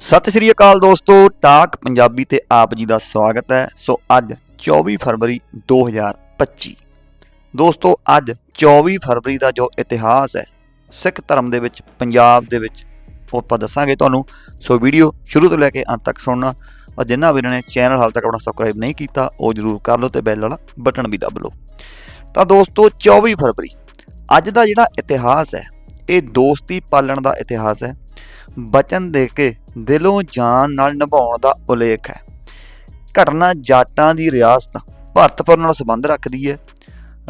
ਸਤਿ ਸ਼੍ਰੀ ਅਕਾਲ ਦੋਸਤੋ, ਟਾਕ ਪੰਜਾਬੀ ਤੇ ਆਪ ਜੀ ਦਾ ਸਵਾਗਤ ਹੈ। ਸੋ ਅੱਜ 24 ਫਰਵਰੀ 2025 ਦੋਸਤੋ, ਅੱਜ 24 ਫਰਵਰੀ ਦਾ ਜੋ ਇਤਿਹਾਸ ਹੈ, ਸਿੱਖ ਧਰਮ ਦੇ ਵਿੱਚ, ਪੰਜਾਬ ਦੇ ਵਿੱਚ, ਉਹ ਆਪਾਂ ਦੱਸਾਂਗੇ ਤੁਹਾਨੂੰ। ਸੋ ਵੀਡੀਓ ਸ਼ੁਰੂ ਤੋਂ ਲੈ ਕੇ ਅੰਤ ਤੱਕ ਸੁਣਨਾ ਔਰ ਜਿਨ੍ਹਾਂ ਵੀਰਾਂ ਨੇ ਚੈਨਲ ਹਾਲ ਤੱਕ ਆਪਣਾ ਸਬਸਕ੍ਰਾਈਬ ਨਹੀਂ ਕੀਤਾ, ਉਹ ਜਰੂਰ ਕਰ ਲਓ ਤੇ ਬੈਲ ਵਾਲਾ ਬਟਨ ਵੀ ਦਬ ਲਓ। ਤਾਂ ਦੋਸਤੋ 24 ਫਰਵਰੀ, ਅੱਜ ਦਾ ਜਿਹੜਾ ਇਤਿਹਾਸ ਹੈ ਇਹ ਦੋਸਤੀ ਪਾਲਣ ਦਾ ਇਤਿਹਾਸ ਹੈ। ਬਚਨ ਦੇ ਕੇ ਦਿਲੋਂ ਜਾਨ ਨਾਲ ਨਿਭਾਉਣ ਦਾ ਉਲੇਖ ਹੈ। ਘਟਨਾ ਜਾਟਾਂ ਦੀ ਰਿਆਸਤ ਭਰਤਪੁਰ ਨਾਲ ਸੰਬੰਧ ਰੱਖਦੀ ਹੈ।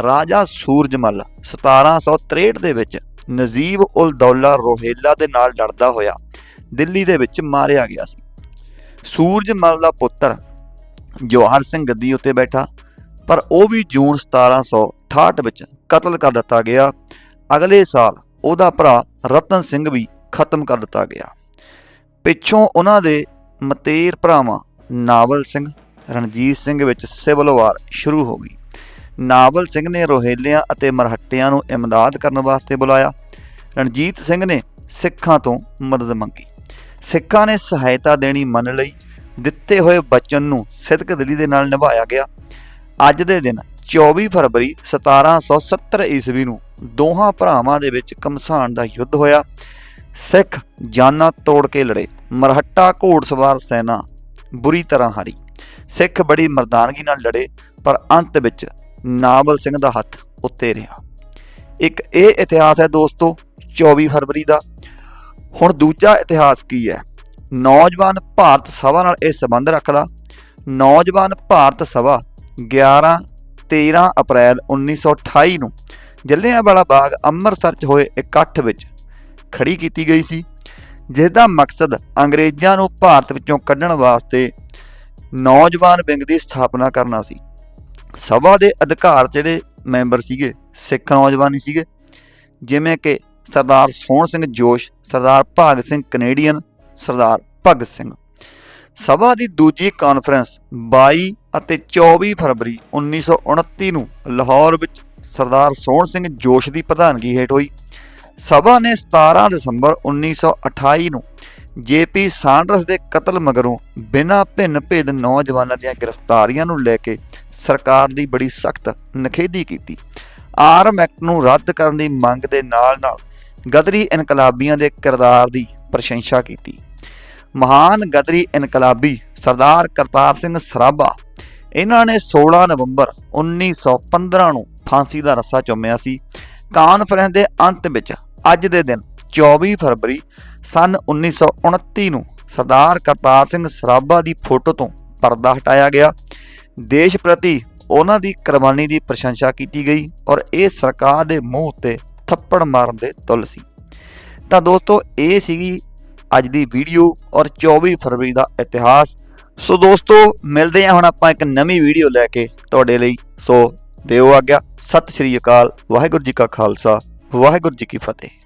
ਰਾਜਾ ਸੂਰਜਮਲ 1763 ਦੇ ਵਿੱਚ ਨਜੀਬ ਉਲ ਦੌਲਾ ਰੋਹੇਲਾ ਦੇ ਨਾਲ ਲੜਦਾ ਹੋਇਆ ਦਿੱਲੀ ਦੇ ਵਿੱਚ ਮਾਰਿਆ ਗਿਆ ਸੀ। ਸੂਰਜਮਲ ਦਾ ਪੁੱਤਰ ਜਵਾਹਰ ਸਿੰਘ ਗੱਦੀ ਉੱਤੇ ਬੈਠਾ, ਪਰ ਉਹ ਵੀ ਜੂਨ 1768 ਵਿੱਚ ਕਤਲ ਕਰ ਦਿੱਤਾ ਗਿਆ। ਅਗਲੇ ਸਾਲ ਉਹਦਾ ਭਰਾ ਰਤਨ ਸਿੰਘ ਵੀ ਖਤਮ ਕਰ ਦਿੱਤਾ ਗਿਆ। ਪਿੱਛੋਂ ਉਹਨਾਂ ਦੇ ਮਤੇਰ ਭਰਾਵਾਂ ਨਾਵਲ ਸਿੰਘ, ਰਣਜੀਤ ਸਿੰਘ ਵਿੱਚ ਸਿਵਲ ਵਾਰ ਸ਼ੁਰੂ ਹੋ ਗਈ। ਨਾਵਲ ਸਿੰਘ ਨੇ ਰੋਹੇਲਿਆਂ ਅਤੇ ਮਰਹੱਟਿਆਂ ਨੂੰ ਇਮਦਾਦ ਕਰਨ ਵਾਸਤੇ ਬੁਲਾਇਆ। ਰਣਜੀਤ ਸਿੰਘ ਨੇ ਸਿੱਖਾਂ ਤੋਂ ਮਦਦ ਮੰਗੀ। ਸਿੱਖਾਂ ਨੇ ਸਹਾਇਤਾ ਦੇਣੀ ਮੰਨ ਲਈ ਦਿੱਤੇ ਹੋਏ ਬਚਨ ਨੂੰ ਸਿੱਧਕ ਦਿਲੀ ਦੇ ਨਾਲ ਨਿਭਾਇਆ ਗਿਆ। ਅੱਜ ਦੇ ਦਿਨ 24 ਫਰਵਰੀ 1770 ਈਸਵੀ ਨੂੰ ਦੋਹਾਂ ਭਰਾਵਾਂ ਦੇ ਵਿੱਚ ਕਮਸਾਨ ਦਾ ਯੁੱਧ ਹੋਇਆ। ਸਿੱਖ ਜਾਨਾਂ ਤੋੜ ਕੇ ਲੜੇ। ਮਰਹੱਟਾ ਘੋੜਸਵਾਰ ਸੈਨਾ ਬੁਰੀ ਤਰ੍ਹਾਂ ਹਾਰੀ। ਸਿੱਖ ਬੜੀ ਮਰਦਾਨਗੀ ਨਾਲ ਲੜੇ, ਪਰ ਅੰਤ ਵਿੱਚ ਨਾਵਲ ਸਿੰਘ ਦਾ ਹੱਥ ਉੱਤੇ ਰਿਹਾ। ਇੱਕ ਇਹ ਇਤਿਹਾਸ ਹੈ ਦੋਸਤੋ 24 ਫਰਵਰੀ ਦਾ। ਹੁਣ ਦੂਜਾ ਇਤਿਹਾਸ ਕੀ ਹੈ? ਨੌਜਵਾਨ ਭਾਰਤ ਸਭਾ ਨਾਲ ਇਹ ਸੰਬੰਧ ਰੱਖਦਾ। ਨੌਜਵਾਨ ਭਾਰਤ ਸਭਾ 11 13 ਅਪ੍ਰੈਲ 1928 ਨੂੰ ਜੱਲਿਆਂਵਾਲਾ ਬਾਗ ਅੰਮ੍ਰਿਤਸਰ 'ਚ ਹੋਏ ਇਕੱਠ ਵਿੱਚ ਖੜੀ ਕੀਤੀ ਗਈ ਸੀ ਜਿਸ ਦਾ ਮਕਸਦ ਅੰਗਰੇਜ਼ਾਂ ਨੂੰ ਭਾਰਤ ਵਿੱਚੋਂ ਕੱਢਣ ਵਾਸਤੇ ਨੌਜਵਾਨ ਵਿੰਗ ਦੀ ਸਥਾਪਨਾ ਕਰਨਾ ਸੀ। ਸਭਾ ਦੇ ਅਧਿਕਾਰ ਜਿਹੜੇ ਮੈਂਬਰ ਸੀਗੇ, ਸਿੱਖ ਨੌਜਵਾਨ ਸੀਗੇ, ਜਿਵੇਂ ਕਿ ਸਰਦਾਰ ਸੋਹਣ ਸਿੰਘ ਜੋਸ਼, ਸਰਦਾਰ ਭਗਤ ਸਿੰਘ ਕੈਨੇਡੀਅਨ, ਸਰਦਾਰ ਭਗਤ ਸਿੰਘ। ਸਭਾ ਦੀ ਦੂਜੀ ਕਾਨਫਰੰਸ 22 ਅਤੇ 24 ਫਰਵਰੀ 1929 ਨੂੰ ਲਾਹੌਰ ਵਿੱਚ ਸਰਦਾਰ ਸੋਹਣ ਸਿੰਘ ਜੋਸ਼ ਦੀ ਪ੍ਰਧਾਨਗੀ ਹੇਠ ਹੋਈ। ਸਭਾ ਨੇ 17 ਦਸੰਬਰ 1928 ਨੂੰ ਜੇਪੀ ਸਾਂਡਰਸ ਦੇ ਕਤਲ ਮਗਰੋਂ ਬਿਨਾਂ ਭਿੰਨ ਭੇਦ ਨੌਜਵਾਨਾਂ ਦੀਆਂ ਗ੍ਰਿਫਤਾਰੀਆਂ ਨੂੰ ਲੈ ਕੇ ਸਰਕਾਰ ਦੀ ਬੜੀ ਸਖਤ ਨਖੇਦੀ ਕੀਤੀ। ਆਰਮ ਐਕਟ ਨੂੰ ਰੱਦ ਕਰਨ ਦੀ ਮੰਗ ਦੇ ਨਾਲ-ਨਾਲ ਗਦਰੀ ਇਨਕਲਾਬੀਆਂ ਦੇ ਕਿਰਦਾਰ ਦੀ ਪ੍ਰਸ਼ੰਸਾ ਕੀਤੀ। ਮਹਾਨ ਗਦਰੀ ਇਨਕਲਾਬੀ ਸਰਦਾਰ ਕਰਤਾਰ ਸਿੰਘ ਸਰਾਭਾ ਇਹਨਾਂ ਨੇ 16 ਨਵੰਬਰ 1915 ਨੂੰ ਫਾਂਸੀ ਦਾ ਰੱਸਾ ਚੁੰਮਿਆ ਸੀ। ਕਾਨਫਰੰਸ ਦੇ ਅੰਤ ਵਿੱਚ ਅੱਜ ਦੇ ਦਿਨ 24 ਫਰਵਰੀ ਸਨ 1929 ਨੂੰ ਸਰਦਾਰ ਕਰਤਾਰ ਸਿੰਘ ਸਰਾਭਾ ਦੀ ਫੋਟੋ ਤੋਂ ਪਰਦਾ ਹਟਾਇਆ ਗਿਆ। ਦੇਸ਼ ਪ੍ਰਤੀ ਉਹਨਾਂ ਦੀ ਕੁਰਬਾਨੀ ਦੀ ਪ੍ਰਸ਼ੰਸਾ ਕੀਤੀ ਗਈ ਔਰ ਇਹ ਸਰਕਾਰ ਦੇ ਮੂੰਹ ਉੱਤੇ ਥੱਪੜ ਮਾਰਨ ਦੇ ਤੁਲ ਸੀ। ਤਾਂ ਦੋਸਤੋ, ਇਹ ਸੀਗੀ ਅੱਜ ਦੀ ਵੀਡੀਓ ਔਰ 24 ਫਰਵਰੀ ਦਾ ਇਤਿਹਾਸ। ਸੋ ਦੋਸਤੋ, ਮਿਲਦੇ ਹਾਂ ਹੁਣ ਆਪਾਂ ਇੱਕ ਨਵੀਂ ਵੀਡੀਓ ਲੈ ਕੇ ਤੁਹਾਡੇ ਲਈ। ਸੋ ਦਿਓ ਆਗਿਆ, ਸਤਿ ਸ਼੍ਰੀ ਅਕਾਲ, ਵਾਹਿਗੁਰੂ ਜੀ ਕਾ ਖਾਲਸਾ, ਵਾਹਿਗੁਰੂ ਜੀ ਕੀ ਫਤਿਹ।